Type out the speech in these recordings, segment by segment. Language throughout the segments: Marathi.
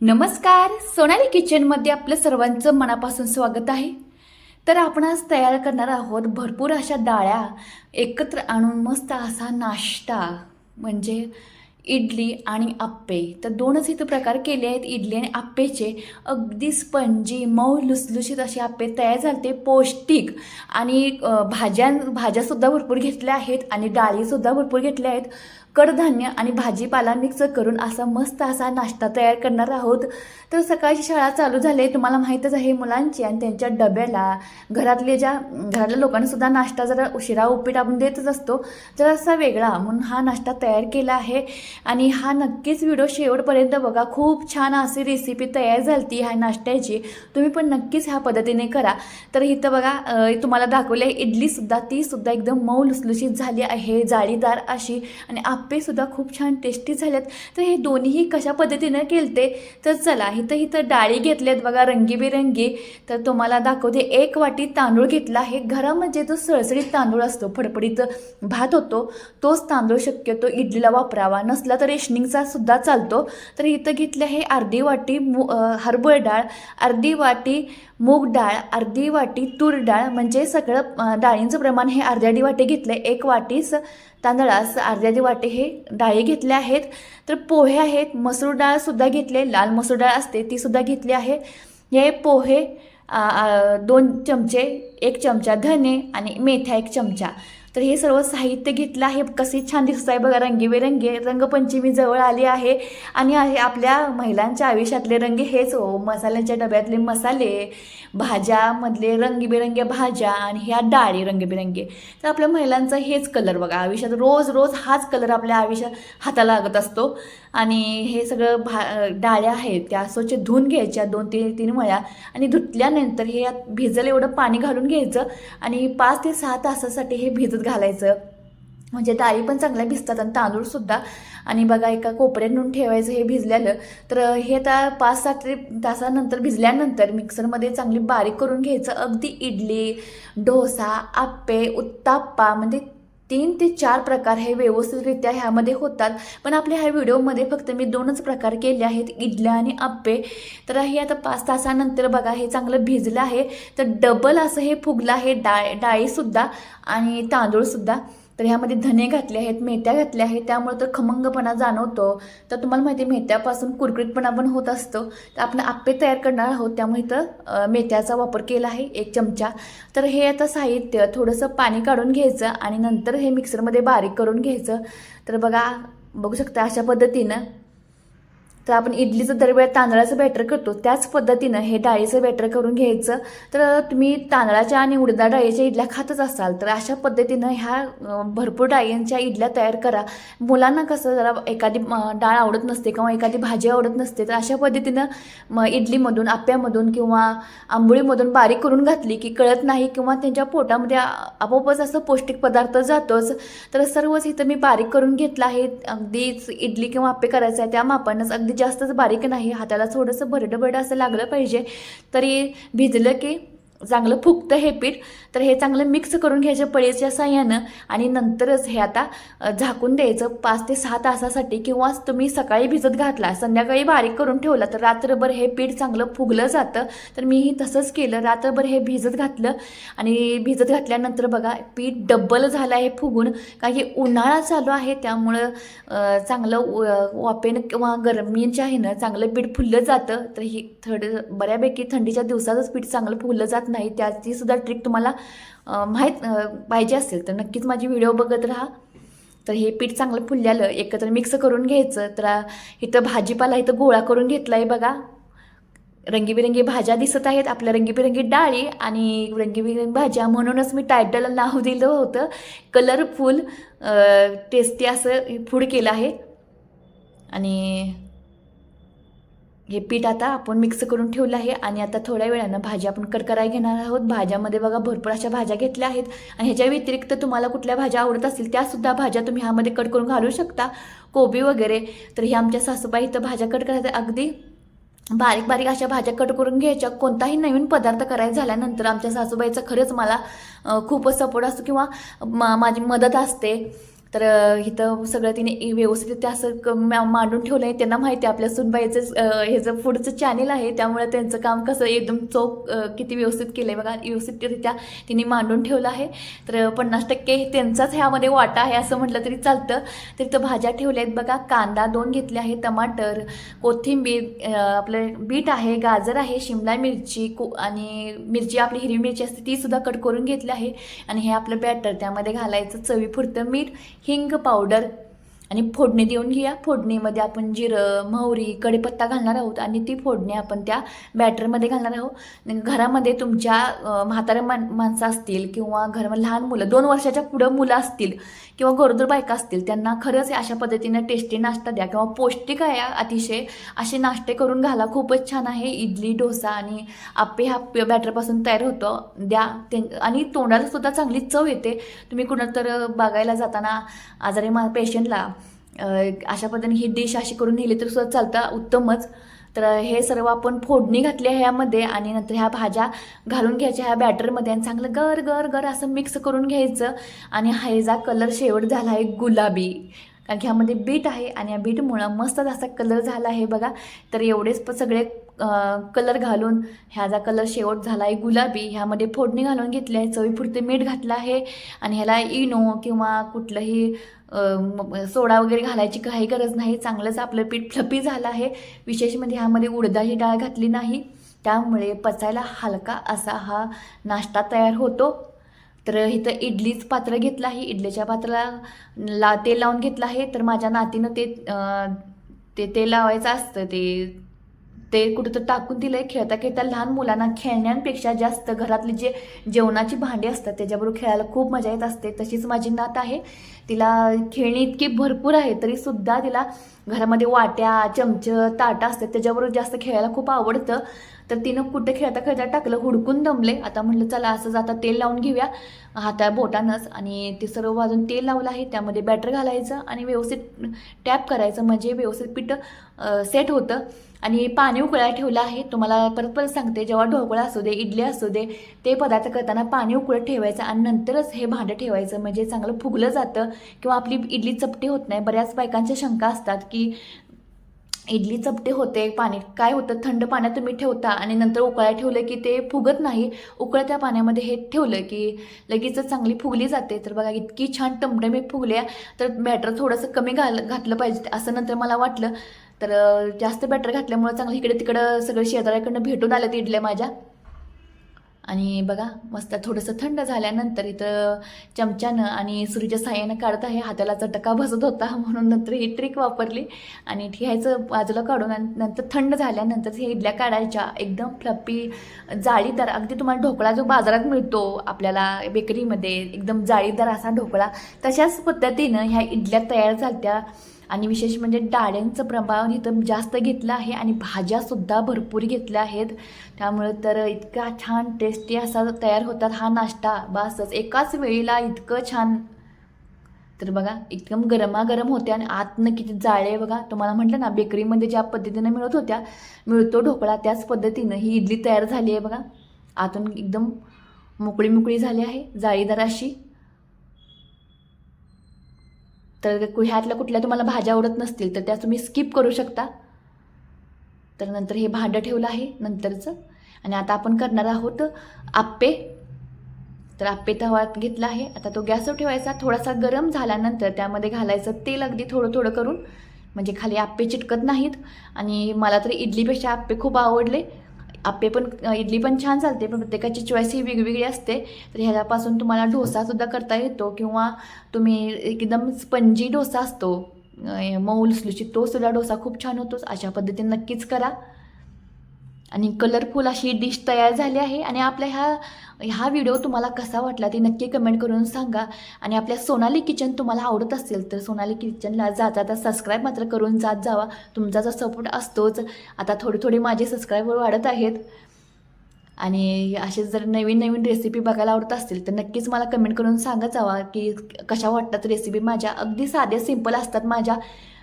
नमस्कार. सोनाली किचनमध्ये आपलं सर्वांचं मनापासून स्वागत आहे. तर आपण आज तयार करणार आहोत भरपूर अशा डाळ्या एकत्र आणून मस्त असा नाश्ता म्हणजे इडली आणि आप्पे. तर दोनच इथं प्रकार केले आहेत इडली आणि आप्पेचे. अगदी स्पंजी मऊ लुसलुशीत असे आप्पे तयार झाले पौष्टिक. आणि भाज्या भाज्यासुद्धा भरपूर घेतल्या आहेत आणि डाळीसुद्धा भरपूर घेतल्या आहेत. कडधान्य आणि भाजीपाला मिक्स करून असा मस्त असा नाश्ता तयार करणार आहोत. तर सकाळची शाळा चालू झाली तुम्हाला माहीतच आहे मुलांची आणि त्यांच्या डब्याला. घरातले ज्या घरातल्या लोकांनीसुद्धा नाश्ता जरा उशिरा उपीट आपण देतच असतो. जरासा वेगळा म्हणून हा नाश्ता तयार केला आहे. आणि हा नक्कीच व्हिडिओ शेवटपर्यंत बघा. खूप छान अशी रेसिपी तयार झाली ह्या नाश्त्याची. तुम्ही पण नक्कीच ह्या पद्धतीने करा. तर इथं बघा तुम्हाला दाखवलं आहे इडलीसुद्धा तीसुद्धा एकदम मऊ लुसलुशीत झाली आहे जाळीदार अशी. आणि आप आप्पेसुद्धा खूप छान टेस्टी झाल्यात तर हे दोन्हीही कशा पद्धतीनं केलते? तर चला इथं इथं डाळी घेतल्यात बघा रंगीबेरंगी. तर तुम्हाला दाखवते एक वाटी तांदूळ घेतला. आहे घरामध्ये म्हणजे जो सळसळीत तांदूळ असतो फडफडीत भात होतो तोच तांदूळ शक्यतो इडलीला वापरावा. नसला तर रेशनिंगचा सुद्धा चालतो. तर इथं घेतलं आहे अर्धी वाटी मु अं, डाळ अर्धी वाटी मूग डाळ अर्धी वाटी तूर डाळ. म्हणजे सगळं डाळींचं प्रमाण हे अर्ध्याडी वाटी घेतलं आहे एक वाटीस तांदळास अर्ध्याडी वाटे हे डाळी घेतल्या आहेत. तर पोहे आहेत मसूर डाळसुद्धा घेतले लाल मसूर डाळ असते तीसुद्धा घेतली आहे. हे पोहे दोन चमचे एक चमचा धने आणि मेथ्या एक चमचा. तर हे सर्व साहित्य घेतलं आहे. कसे छान दिसत आहे बघा. रंगीबेरंगी रंगपंचमी जवळ आली आहे. आणि आहे आपल्या महिलांच्या आयुष्यातले रंग हेच हो. मसाल्यांच्या डब्यातले मसाले भाज्यामधले रंगीबेरंगी भाज्या आणि ह्या डाळी रंगीबेरंगी. तर आपल्या महिलांचा हेच कलर बघा. आयुष्यात रोज रोज हाच कलर आपल्या आयुष्यात हाताला लागत असतो. आणि हे सगळं भा डाळ्या आहेत. त्या स्वच्छ धुवून घ्यायच्या दोन तीन तीन मळ्या आणि धुतल्यानंतर हे भिजलं एवढं पाणी घालून घ्यायचं. आणि पाच ते सहा तासासाठी हे भिजत घालायचं. म्हणजे डाळी पण चांगल्या भिजतात आणि तांदूळसुद्धा आणि बघा एका कोपऱ्यात नेऊन ठेवायचं हे भिजलेलं तर हे आता पाच सात तासानंतर भिजल्यानंतर मिक्सरमध्ये चांगली बारीक करून घ्यायचं. अगदी इडली डोसा आप्पे उत्ताप्पा म्हणजे तीन ते चार प्रकार हे व्यवस्थितरित्या ह्यामध्ये होतात. पण आपल्या ह्या व्हिडिओमध्ये फक्त मी दोनच प्रकार केले आहेत इडल्या आणि आप्पे. तर हे आता पाच तासानंतर बघा हे चांगलं भिजलं आहे. तर डबल असं हे फुगलं आहे डाळ डाळीसुद्धा आणि तांदूळसुद्धा. तर ह्यामध्ये धने घातले आहेत मेथ्या घातल्या आहेत त्यामुळे तर खमंगपणा जाणवतो. तर तुम्हाला माहिती आहे मेथ्यापासून कुरकुरीतपणा पण होत असतो. तर आपण आप्पे तयार करणार आहोत त्यामुळे इथं मेथ्याचा वापर केला आहे एक चमचा. तर हे आता साहित्य थोडंसं पाणी काढून घ्यायचं आणि नंतर हे मिक्सरमध्ये बारीक करून घ्यायचं. तर बघा बघू शकता अशा पद्धतीनं तर आपण इडलीचं दरवेळ तांदळाचं बॅटर करतो त्याच पद्धतीनं हे डाळीचं बॅटर करून घ्यायचं. तर तुम्ही तांदळाच्या आणि उडदा डाळीच्या इडल्या खातच असाल तर अशा पद्धतीनं ह्या भरपूर डाळींच्या इडल्या तयार करा. मुलांना कसं जरा एखादी डाळ आवडत नसते किंवा एखादी भाजी आवडत नसते तर अशा पद्धतीनं म इडलीमधून आप्यामधून किंवा आंबोळीमधून बारीक करून घातली की कळत नाही किंवा त्यांच्या पोटामध्ये आपोआपच असं पौष्टिक पदार्थ जातोच. तर सर्वच इथं मी बारीक करून घेतलं आहे. अगदीच इडली किंवा आप्पे करायचं आहे त्या मापानंच अगदी जास्तच बारीक नाही. हाताला थोडंसं भरडं भरडं असं लागलं पाहिजे. तरी भिजलं की चांगलं फुगतं हे पीठ. तर हे चांगलं मिक्स करून घ्यायचं पळीच्या साह्यानं आणि नंतरच हे आता झाकून द्यायचं पाच ते सहा तासासाठी किंवा तुम्ही सकाळी भिजत घातला संध्याकाळी बारीक करून ठेवला तर रात्रभर हे पीठ चांगलं फुगलं जातं. तर मीही तसंच केलं. रात्रभर हे भिजत घातलं आणि भिजत घातल्यानंतर बघा पीठ डब्बल झालं आहे फुगून. कारण की उन्हाळा चालू आहे त्यामुळं चांगलं उ- किंवा गरमीच्या ह्यानं चांगलं पीठ फुललं जातं. तर ही थंड बऱ्यापैकी थंडीच्या दिवसातच पीठ चांगलं फुललं जात. नाही. त्याची सुद्धा ट्रिक तुम्हाला माहीत पाहिजे असेल तर नक्कीच माझी व्हिडिओ बघत राहा. तर हे पीठ चांगलं फुलल्यालं एकत्र मिक्स करून घ्यायचं. तर इथं भाजीपाला इथं गोळा करून घेतला आहे बघा. रंगीबिरंगी भाज्या दिसत आहेत आपल्या रंगीबिरंगी डाळी आणि रंगीबिरंगी भाज्या. म्हणूनच मी टायटल नाव दिलं होतं. कलरफुल टेस्टी असं फूड केलं आहे. आणि हे पीठ आता आपण मिक्स करून ठेवलं आहे आणि आता थोड्या वेळानं भाज्या आपण कट करायला घेणार आहोत. भाज्यामध्ये बघा भरपूर अशा भाज्या घेतल्या आहेत. आणि ह्याच्या व्यतिरिक्त तुम्हाला कुठल्या भाज्या आवडत असतील त्यासुद्धा भाज्या तुम्ही ह्यामध्ये कट करून घालू शकता. कोबी वगैरे. तर हे आमच्या सासूबाई इथं भाज्या कट करायच्या अगदी बारीक बारीक अशा भाज्या कट करून घ्यायच्या. कोणताही नवीन पदार्थ करायचा झाल्यानंतर आमच्या सासूबाईचा खरंच मला खूपच सपोर्ट असतो किंवा मा माझी मदत असते. तर इथं सगळं तिने व्यवस्थित असं क- मांडून ठेवलं आहे त्यांना माहिती आहे आपल्या सुनबाईचं हे ह्याचं पुढचं चॅनेल आहे त्यामुळे त्यांचं काम कसं एकदम चोख किती व्यवस्थित केलं आहे बघा. व्यवस्थितरित्या तिने मांडून ठेवलं आहे. तर पन्नास टक्के त्यांचाच ह्यामध्ये वाटा आहे असं म्हटलं तरी चालतं. तर इथं भाज्या ठेवल्या आहेत बघा. कांदा दोन घेतले आहे टमाटर कोथिंबीर आपलं बीट आहे गाजर आहे शिमला मिरची को आणि मिरची आपली हिरवी मिरची असते तीसुद्धा कट करून घेतली आहे. आणि हे आपलं बॅटर त्यामध्ये घालायचं चवीपुरतं मीठ हिंग पावडर आणि फोडणी देऊन घेऊया. फोडणीमध्ये आपण जिरं मोहरी कढीपत्ता घालणार आहोत आणि ती फोडणी आपण त्या बॅटरमध्ये घालणार आहोत. घरामध्ये तुमच्या म्हाताऱ्या मान माणसं असतील किंवा घरामध्ये लहान मुलं दोन वर्षाच्या पुढं मुलं असतील किंवा गरोदर बायका असतील त्यांना खरंच अशा पद्धतीनं टेस्टी नाश्ता द्या किंवा पौष्टिक आहे अतिशय. असे नाश्ते करून घाला. खूपच छान आहे. इडली डोसा आणि आप्पे हा बॅटरपासून तयार होतं. द्या. ते आणि तोंडाला सुद्धा चांगली चव येते. तुम्ही कुणाला तर बघायला जाताना आजारी मा पेशंटला अशा पद्धतीने ही डिश अशी करून नेली तर सुद्धा चालतं. उत्तमच. तर हे सर्व आपण फोडणी घातली आहे यामध्ये आणि नंतर ह्या भाज्या घालून घ्यायच्या ह्या बॅटरमध्ये आणि चांगलं गर गर गर असं मिक्स करून घ्यायचं. आणि ह्याचा कलर शेवट झाला आहे गुलाबी. कारण की ह्यामध्ये बीट आहे आणि या बीटमुळं मस्त असा कलर झाला आहे बघा. तर एवढेच प सगळे कलर घालून ह्याचा कलर शेवट झाला आहे गुलाबी ह्यामध्ये फोडणी घालून घेतली आहे चवीपुरते मीठ घातलं आहे आणि ह्याला इनो किंवा कुठलंही सोडा वगैरे घालायची काही गरज नाही चांगलंच आपलं पीठ फ्लपी झालं आहे. विशेष म्हणजे ह्यामध्ये उडदाची डाळ घातली नाही. त्यामुळे पचायला हलका असा हा नाश्ता तयार होतो. तर इथं इडलीच पात्र घेतलं आहे. इडलीच्या पात्राला ला तेल लावून घेतलं आहे. तर माझ्या नातीनं ते ते तेल लावायचं असतं ते ते कुठं टाकून दिलं आहे खेळता खेळता लहान मुलांना खेळण्यांपेक्षा जास्त घरातली जे जेवणाची भांडी असतात त्याच्याबरोबर खेळायला खूप मजा येत असते. तशीच माझी नात आहे. तिला खेळणी इतकी भरपूर आहे तरीसुद्धा तिला घरामध्ये वाट्या चमचं ताटं असतात त्याच्याबरोबर जास्त खेळायला खूप आवडतं. तर तिनं कुठं खेळता खेळता टाकलं हुडकून दमले. आता म्हटलं चला असं जाता तेल लावून घेऊया. हाता बोटानंच आणि ते सर्व वाजून तेल लावलं आहे. त्यामध्ये बॅटर घालायचं आणि व्यवस्थित टॅप करायचं. म्हणजे व्यवस्थित पीठ सेट होतं. आणि पाणी उकळायला ठेवलं आहे. तुम्हाला परत परत सांगते जेव्हा ढोकळा असू दे इडली असू दे ते पदार्थ करताना पाणी उकळत ठेवायचं आणि नंतरच हे भांडं ठेवायचं. म्हणजे चांगलं फुगलं जातं किंवा आपली इडली चपटी होत नाही. बऱ्याच बायकांच्या शंका असतात की इडली चपटे होते पाणी काय होतं थंड पाण्यात तुम्ही ठेवता आणि नंतर उकळ्या ठेवलं की ते फुगत नाही उकळत्या पाण्यामध्ये हे ठेवलं की लगेच चांगली फुगली जाते तर बघा इतकी छान टमटमी फुगल्या तर बॅटर थोडंसं कमी घाल घातलं पाहिजे. असं नंतर मला वाटलं. तर जास्त बॅटर घातल्यामुळं चांगलं इकडे तिकडं सगळं शेजाऱ्याकडनं भेटून आलं ते इडल्या माझ्या. आणि बघा मस्त थोडंसं थंड झाल्यानंतर इथं चमच्यानं आणि सुरीच्या साह्यानं काढत आहे. हाताला चटका बसत होता म्हणून नंतर ही ट्रिक वापरली. आणि ठेवायचं बाजूला काढून आणि नंतर थंड झाल्यानंतर हे इडल्या काढायच्या एकदम फ्लपी जाळीदार अगदी तुम्हाला ढोकळा जो बाजारात मिळतो आपल्याला बेकरीमध्ये एकदम जाळीदार असा ढोकळा तशाच पद्धतीनं ह्या इडल्या तयार झाल्या आणि विशेष म्हणजे डाळ्यांचं प्रमाण इथं जास्त घेतलं आहे आणि भाज्यासुद्धा भरपूर घेतल्या आहेत. त्यामुळे तर इतका छान टेस्टी असा तयार होतात हा नाश्ता. बासच एकाच वेळीला इतकं छान. तर बघा एकदम गरमागरम होते आणि आतनं किती जाळे बघा. तुम्हाला म्हटलं ना बेकरीमध्ये ज्या पद्धतीनं मिळत होत्या मिळतो ढोकळा त्याच पद्धतीनं ही इडली तयार झाली आहे बघा. आतून एकदम मोकळी मोकळी झाली आहे जाळीदार अशी. तर ह्यातल्या कुठल्या तुम्हाला भाज्या आवडत नसतील तर त्या तुम्ही स्किप करू शकता. तर नंतर हे भांडं ठेवलं आहे नंतरचं. आणि आता आपण करणार आहोत आप्पे. तर आप्पे तवा घेतला आहे. आता तो गॅसवर ठेवायचा. थोडासा गरम झाल्यानंतर त्यामध्ये घालायचं तेल अगदी थोडं थोडं करून. म्हणजे खाली आप्पे चिटकत नाहीत. आणि मला तरी इडलीपेक्षा आप्पे खूप आवडले. आप्पे पण इडली पण छान चालते पण प्रत्येकाची चॉईस ही वेगवेगळी असते. तर ह्याच्यापासून तुम्हाला डोसासुद्धा करता येतो किंवा तुम्ही एकदम स्पंजी डोसा असतो मऊ लुसलुशीत तो सुद्धा डोसा खूप छान होतो. अशा पद्धतीने नक्कीच करा. आणि कलरफुल अशी डिश तयार झाली आहे. आणि आपल्या ह्या ह्या व्हिडिओ तुम्हाला कसा वाटला ते नक्की कमेंट करून सांगा. आणि आपल्या सोनाली किचन तुम्हाला आवडत असेल तर सोनाली किचनला जाता तर सबस्क्राईब मात्र करून जात जावा. तुमचा जो सपोर्ट असतोच. आता थोडे थोडे माझे सबस्क्रायबर वाढत आहेत. आणि असे जर नवीन नवीन रेसिपी बघायला आवडत असतील तर नक्कीच मला कमेंट करून सांगत जावा की कशा वाटतात रेसिपी माझ्या. अगदी साध्या सिंपल असतात माझ्या.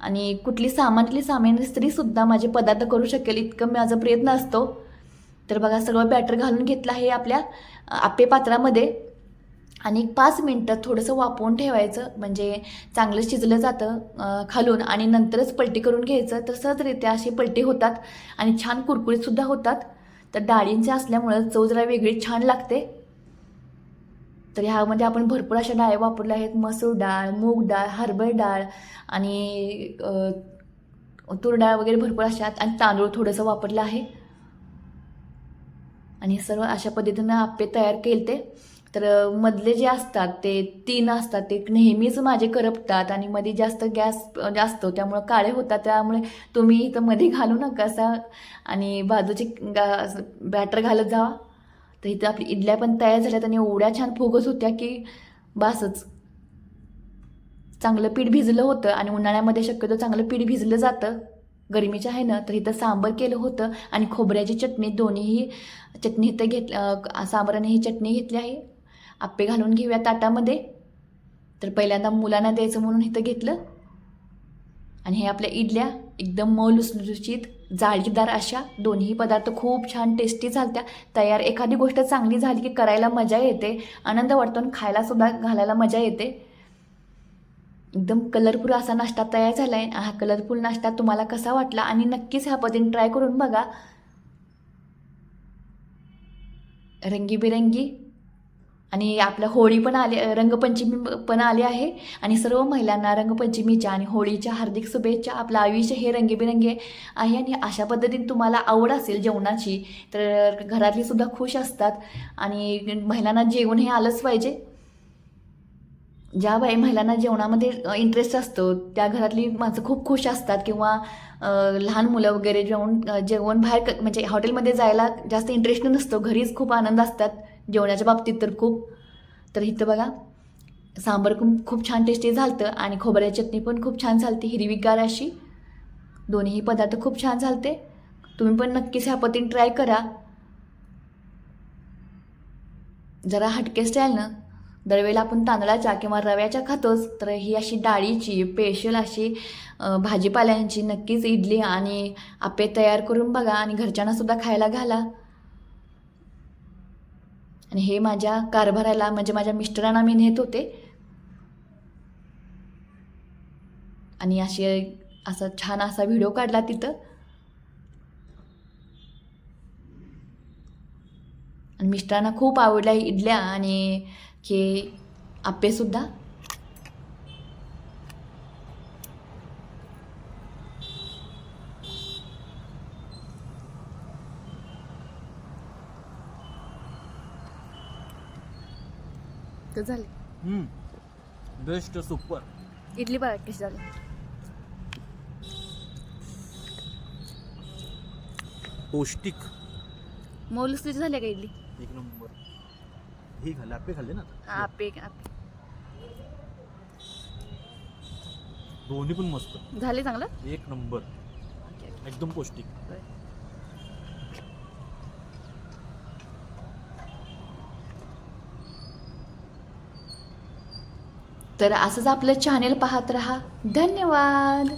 आणि कुठली सामान्यातली सामान्य स्त्रीसुद्धा माझे पदार्थ करू शकेल इतकं माझा प्रयत्न असतो. तर बघा सगळं बॅटर घालून घेतलं आहे आपल्या आपे आप्पे पात्रामध्ये. आणि एक पाच मिनटं थोडंसं वापरून ठेवायचं म्हणजे चांगलं शिजलं जातं खालून. आणि नंतरच पलटी करून घ्यायचं. तर सहजरित्या अशी पलटी होतात आणि छान कुरकुरीतसुद्धा होतात. तर डाळींचे असल्यामुळं चव जरा वेगळी छान लागते. तर ह्यामध्ये आपण भरपूर अशा डाळी वापरल्या आहेत. मसूर डाळ मूग डाळ हरभर डाळ आणि तूर डाळ वगैरे भरपूर अशा आहेत. आणि तांदूळ थोडंसं वापरलं आहे. आणि हे सर्व अशा पद्धतीनं आप्पे तयार केले ते तर मधले जे असतात ते तीन असतात. ते नेहमीच माझे करपतात आणि मध्ये जास्त गॅस जास्त त्यामुळं काळे होतात. त्यामुळे तुम्ही इथं मध्ये घालू नका असा. आणि बाजूचे गा बॅटर घालत जावा. तर इथं आपली इडल्या पण तयार झाल्यात आणि एवढ्या छान फुगत होत्या की बासच. चांगलं पीठ भिजलं होतं आणि उन्हाळ्यामध्ये शक्यतो चांगलं पीठ भिजलं जातं. गरमीच्या आहे ना तर इथं सांबर केलं होतं आणि खोबऱ्याची चटणी दोन्हीही चटणी इथं घेत सांबराने ही चटणी घेतली आहे. आप्पे घालून घेऊया ताटामध्ये. तर पहिल्यांदा मुलांना द्यायचं म्हणून इथं घेतलं. आणि हे आपल्या इडल्या एकदम मौलुसलुचित लुसलुशीत जाळीदार अशा दोन्ही पदार्थ खूप छान टेस्टी झालत्या तयार एखादी गोष्ट चांगली झाली की करायला मजा येते आनंद वाटतो आणि खायलासुद्धा घालायला मजा येते. एकदम कलरफुल असा नाश्ता तयार झाला आहे हा कलरफुल नाश्ता तुम्हाला कसा वाटला आणि नक्कीच ह्या पद्धतीने ट्राय करून बघा. रंगीबिरंगी आणि आपल्या होळी पण आली रंगपंचमी पण आली आहे. आणि सर्व महिलांना रंगपंचमीच्या आणि होळीच्या हार्दिक शुभेच्छा आपलं आयुष्य हे रंगीबिरंगी आहे आणि अशा पद्धतीने तुम्हाला आवड असेल जेवणाची तर घरातली सुद्धा खुश असतात. आणि महिलांना जेवण हे आलंच पाहिजे. ज्या बाई महिलांना जेवणामध्ये इंटरेस्ट असतो त्या घरातली माणसं खूप खुश असतात किंवा लहान मुलं वगैरे जेवण जेवण बाहेर क- म्हणजे हॉटेलमध्ये जायला जास्त इंटरेस्ट नसतो घरीच खूप आनंद असतात. जेवणाच्या बाबतीत तर खूप. तर इथं बघा सांबार खूप खूप छान टेस्टी झालतं आणि खोबऱ्याची चटणी पण खूप छान झालती हिरवीगार अशी. दोन्ही पदार्थ खूप छान झालते. तुम्ही पण नक्कीच ह्या पद्धतीने ट्राय करा. जरा हटके स्टाईलनं दरवेळेला आपण तांदळाच्या किंवा रव्याच्या खातोच तर ही अशी डाळीची स्पेशल अशी भाजीपाल्यांची नक्कीच इडली आणि आपे तयार करून बघा आणि घरच्यांनासुद्धा खायला घाला. आणि हे माझ्या कारभाराला म्हणजे माझ्या मिस्टरांना मी नेत होते. आणि अशी असा छान असा व्हिडिओ काढला तिथं. आणि मिस्टरांना खूप आवडल्या इडल्या आणि के आप्पेसुद्धा. तर झाले. Best super. इडली बघा कशी झाली? पौष्टिक. मौलुसली झाली का इडली? एक नंबर. हे खाल्ले आपे खाल्ले ना आप्पे आप्पे दोन्ही पण मस्त. झाले चांगलं? एक नंबर. एकदम पौष्टिक. तर असंच आपलं चॅनेल पाहत रहा. धन्यवाद.